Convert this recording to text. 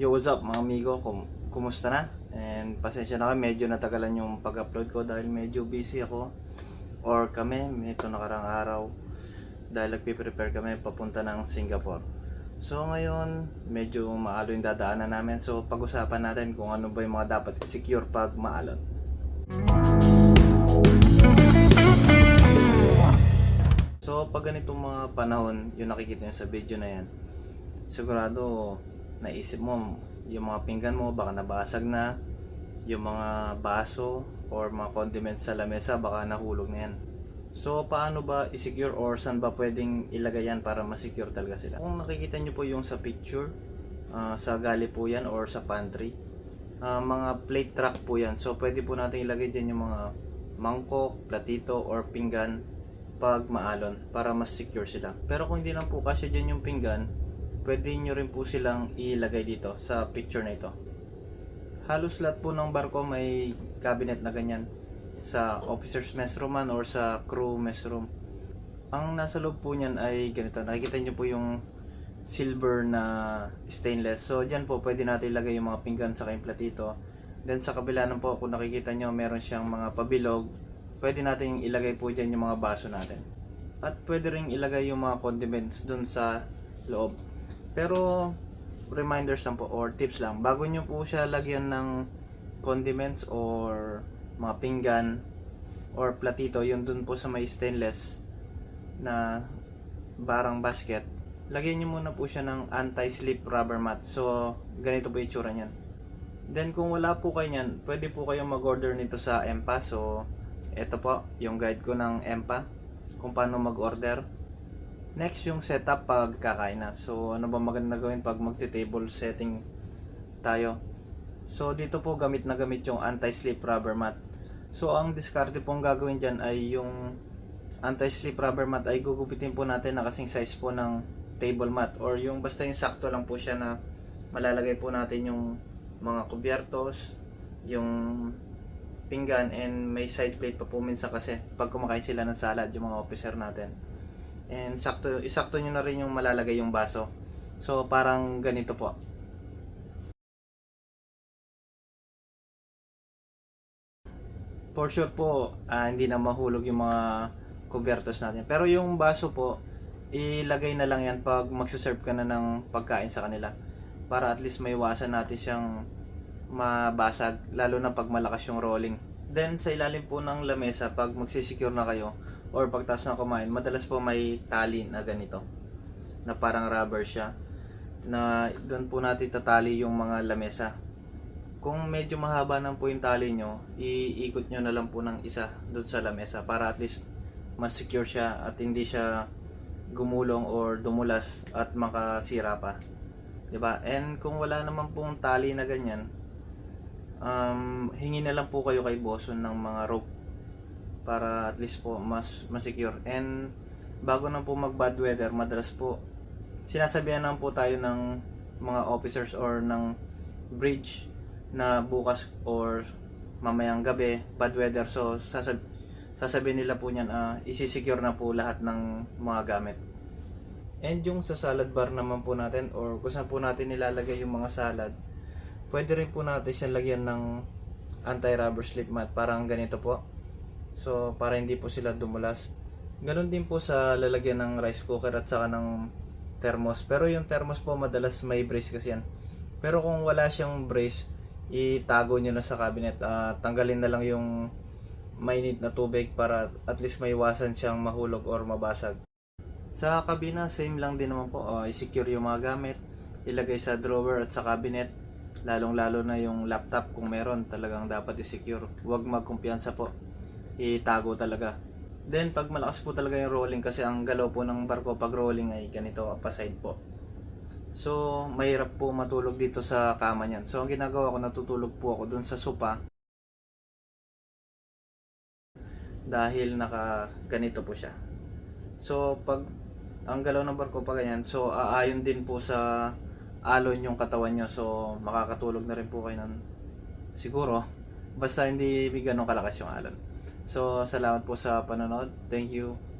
Yo, what's up mga amigo? Kum kumusta na? And pasensya na kayo, medyo natagalan yung pag-upload ko dahil medyo busy ako. Or kami, ito nakarang araw. Dahil nagpiprepare kami papunta ng Singapore. So ngayon, medyo maalo yung dadaanan namin. So pag-usapan natin kung ano ba yung mga dapat i-secure pag maalon. So pag ganitong mga panahon, yung nakikita nyo sa video na yan, sigurado naisip mo yung mga pinggan mo baka nabasag na. Yung mga baso or mga condiments sa lamesa baka nahulog na yan. So paano ba i-secure or saan ba pwedeng ilagay yan para ma-secure talaga sila? Kung nakikita nyo po yung sa picture ah, sa gali po yan or sa pantry ah, mga plate track po yan. So pwede po natin ilagay dyan yung mga mangkok, platito or pinggan pag maalon para mas secure sila. Pero kung hindi lang po kasi dyan yung pinggan pwede nyo rin po silang ilagay dito sa picture na ito. Halos lahat po ng barko may cabinet na ganyan sa officer's mess room man or sa crew mess room. Ang nasa loob po niyan ay ganito. Nakikita nyo po yung silver na stainless. So dyan po pwede natin ilagay yung mga pinggan sa kayong platito. Then sa kabila po kung nakikita nyo meron siyang mga pabilog. Pwede natin ilagay po dyan yung mga baso natin. At pwede rin ilagay yung mga condiments dun sa loob. Pero reminders lang po or tips lang. Bago nyo po siya lagyan ng condiments or mga pinggan or platito, yun dun po sa may stainless na barang basket, lagyan nyo muna po siya ng anti-slip rubber mat. So, ganito po itsura niyan. Then, kung wala po kayo niyan, pwede po kayong mag-order nito sa EMPA. So, ito po, yung guide ko ng EMPA kung paano mag-order. Next, yung setup pag kakain na. So, ano ba maganda gawin pag magti-table setting tayo? So, dito po gamit na gamit yung anti-slip rubber mat. So, ang diskarte pong gagawin dyan ay yung anti-slip rubber mat ay gugupitin po natin na kasing size po ng table mat or yung basta yung sakto lang po siya na malalagay po natin yung mga kubyertos, yung pinggan and may side plate pa po minsan kasi pag kumakain sila ng salad yung mga officer natin. And sakto, isakto nyo na rin yung malalagay yung baso. So, parang ganito po. For sure po, ah, hindi na mahulog yung mga kubertos natin. Pero yung baso po, ilagay na lang yan pag magsaserve ka na ng pagkain sa kanila. Para at least maiwasan natin siyang mabasag, lalo na pag malakas yung rolling. Then, sa ilalim po ng lamesa, pag magsisecure na kayo, or pagtas na kumain, madalas po may tali na ganito. Na parang rubber siya. Na doon po natin tatali yung mga lamesa. Kung medyo mahaba na po yung tali nyo, iikot nyo na lang po ng isa doon sa lamesa para at least mas secure siya at hindi siya gumulong or dumulas at makasira pa. ba? And kung wala naman pong tali na ganyan, um, hingi na lang po kayo kay Boson ng mga rope para at least po mas mas secure. And bago na po mag bad weather, madalas po sinasabihan naman po tayo ng mga officers or ng bridge na bukas or mamayang gabi bad weather so sasab sasabihin nila po niyan ah isi-secure na po lahat ng mga gamit. And yung sa salad bar naman po natin or kung saan po natin nilalagay yung mga salad, pwede rin po natin siya lagyan ng anti-rubber slip mat parang ganito po. So, para hindi po sila dumulas. Ganon din po sa lalagyan ng rice cooker at saka ng thermos. Pero yung thermos po madalas may brace kasi yan. Pero kung wala siyang brace, itago nyo na sa cabinet. Ah, tanggalin na lang yung mainit na tubig para at least maiwasan siyang mahulog or mabasag. Sa kabina, same lang din naman po. Ah, i-secure yung mga gamit. Ilagay sa drawer at sa cabinet. Lalong-lalo na yung laptop kung meron, talagang dapat i-secure. Huwag magkumpiyansa po itago talaga. Then pag malakas po talaga yung rolling kasi ang galaw po ng barko pag rolling ay ganito upaside po. So mahirap po matulog dito sa kama niyan. So ang ginagawa ko natutulog po ako dun sa sopa dahil naka ganito po siya. So pag ang galaw ng barko pa ganyan, so aayon din po sa alon yung katawan nyo. So makakatulog na rin po kayo nun. Siguro, basta hindi ganun kalakas yung alon. So, salamat po sa panonood. Thank you.